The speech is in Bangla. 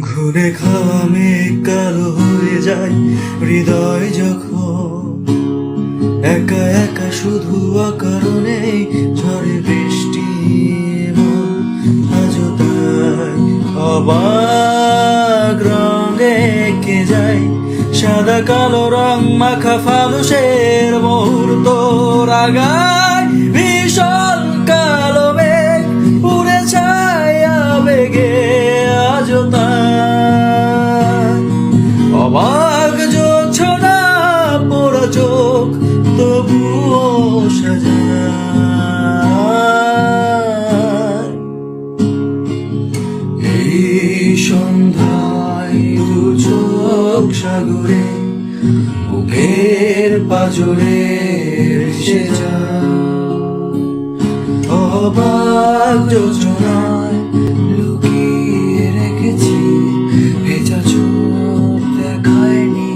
ঘুরে খাওয়া মেঘ কালো হয়ে যায় হৃদয় যখন। একা একা শুধু অকারণে ঝড়ে বৃষ্টি আজও তাই অবাক রঙে কে যায় সাদা কালো রং মাখা ফালুসের মুহূর্ত রাগায়। এই সন্ধ্যায় দু সাগরে বুকের পাজরে সে অবাক লুকিয়ে রেখেছি ভেজা চোখ দেখায়নি।